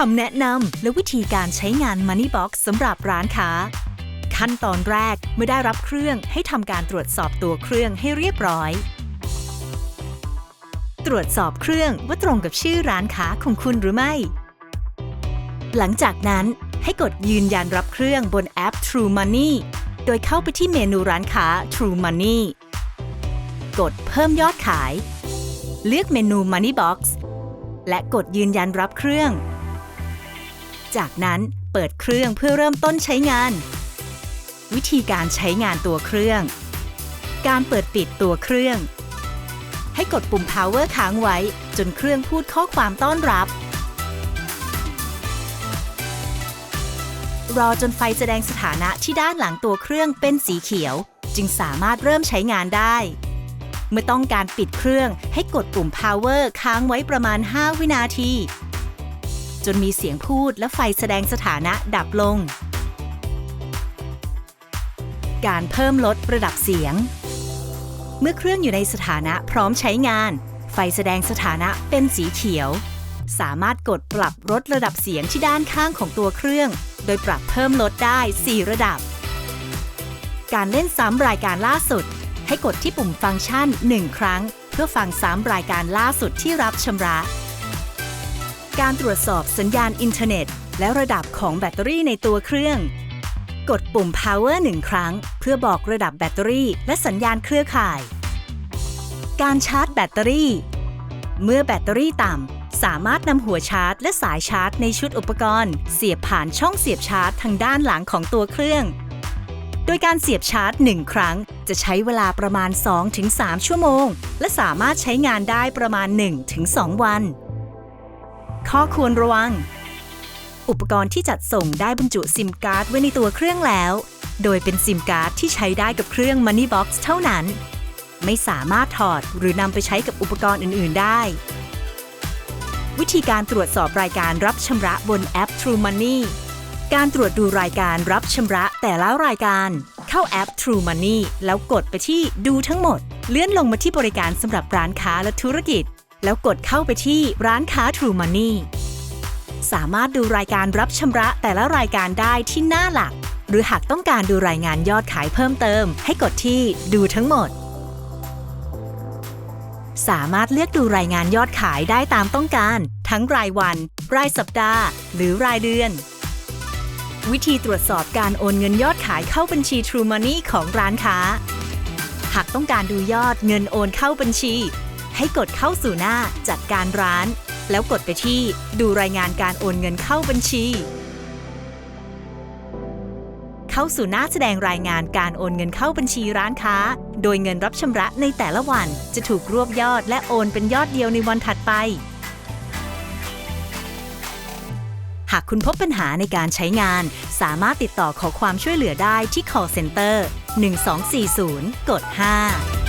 คำแนะนำและวิธีการใช้งาน Money Box สำหรับร้านค้า ขั้นตอนแรกเมื่อได้รับเครื่องให้ทำการตรวจสอบตัวเครื่องให้เรียบร้อย ตรวจสอบเครื่องว่าตรงกับชื่อร้านค้าของคุณหรือไม่ หลังจากนั้นให้กดยืนยันรับเครื่องบนแอป True Money โดยเข้าไปที่เมนูร้านค้า True Money กดเพิ่มยอดขาย เลือกเมนู Money Box และกดยืนยันรับเครื่อง จากนั้นเปิดเครื่องเพื่อเริ่มต้นใช้งาน วิธีการใช้งานตัวเครื่อง การเปิดปิดตัวเครื่อง ให้กดปุ่ม power ค้างไว้ จนเครื่องพูดข้อความต้อนรับ รอจนไฟแสดงสถานะที่ด้านหลังตัวเครื่องเป็นสีเขียว จึงสามารถเริ่มใช้งานได้ เมื่อต้องการปิดเครื่องให้กดปุ่ม power ค้างไว้ประมาณ 5 วินาที จนมีเสียงพูดและไฟแสดงสถานะดับลง การเพิ่มลดระดับเสียง เมื่อเครื่องอยู่ในสถานะพร้อมใช้งาน ไฟแสดงสถานะเป็นสีเขียว สามารถกดปรับลดระดับเสียงที่ด้านข้างของตัวเครื่อง โดยปรับเพิ่มลดได้ 4 ระดับ การเล่นซ้ำรายการล่าสุด ให้กดที่ปุ่มฟังก์ชัน 1 ครั้ง เพื่อฟังซ้ำรายการล่าสุดที่รับชำระ การตรวจสอบสัญญาณอินเทอร์เน็ต และระดับของแบตเตอรี่ในตัวเครื่อง กดปุ่ม power 1ครั้ง เพื่อบอกระดับแบตเตอรี่ และสัญญาณเครือข่าย การชาร์จแบตเตอรี่ เมื่อแบตเตอรี่ต่ำ สามารถนำหัวชาร์จ และสายชาร์จ ในชุดอุปกรณ์ เสียบผ่านช่องเสียบชาร์จทางด้านหลังของตัวเครื่อง โดยการเสียบชาร์จ 1 ครั้ง จะใช้เวลาประมาณ 2-3 ชั่วโมง และสามารถใช้งานได้ประมาณ 1-2 วัน ข้อควรระวัง อุปกรณ์ที่จัดส่งได้บรรจุซิมการ์ดไว้ในตัวเครื่องแล้ว โดยเป็นซิมการ์ดที่ใช้ได้กับเครื่อง Money Box เท่านั้น ไม่สามารถถอดหรือนำไปใช้กับอุปกรณ์อื่น ๆ ได้ วิธีการตรวจสอบรายการรับชำระบนแอป True Money การตรวจดูรายการรับชำระแต่ละรายการ เข้าแอป True Money แล้วกดไปที่ดูทั้งหมด เลื่อนลงมาที่บริการสำหรับร้านค้าและธุรกิจ แล้วกดเข้าไปที่ร้านค้า True Money สามารถดูรายการรับชำระแต่ละรายการได้ที่หน้าหลัก หรือหากต้องการดูรายงานยอดขายเพิ่มเติม ให้กดที่ดูทั้งหมด สามารถเลือกดูรายงานยอดขายได้ตามต้องการ ทั้งรายวัน รายสัปดาห์ หรือรายเดือน วิธีตรวจสอบการโอนเงินยอดขายเข้าบัญชี True Money ของร้านค้า หากต้องการดูยอดเงินโอนเข้าบัญชี ให้กดเข้าสู่หน้าจัดการร้าน แล้วกดไปที่ดูรายงานการโอนเงินเข้าบัญชี เข้าสู่หน้าแสดงรายงานการโอนเงินเข้าบัญชีร้านค้า โดยเงินรับชำระในแต่ละวันจะถูกรวบยอดและโอนเป็นยอดเดียวในวันถัดไปหากคุณพบปัญหาในการใช้งาน สามารถติดต่อขอความช่วยเหลือได้ที่ call center 1240 กด 5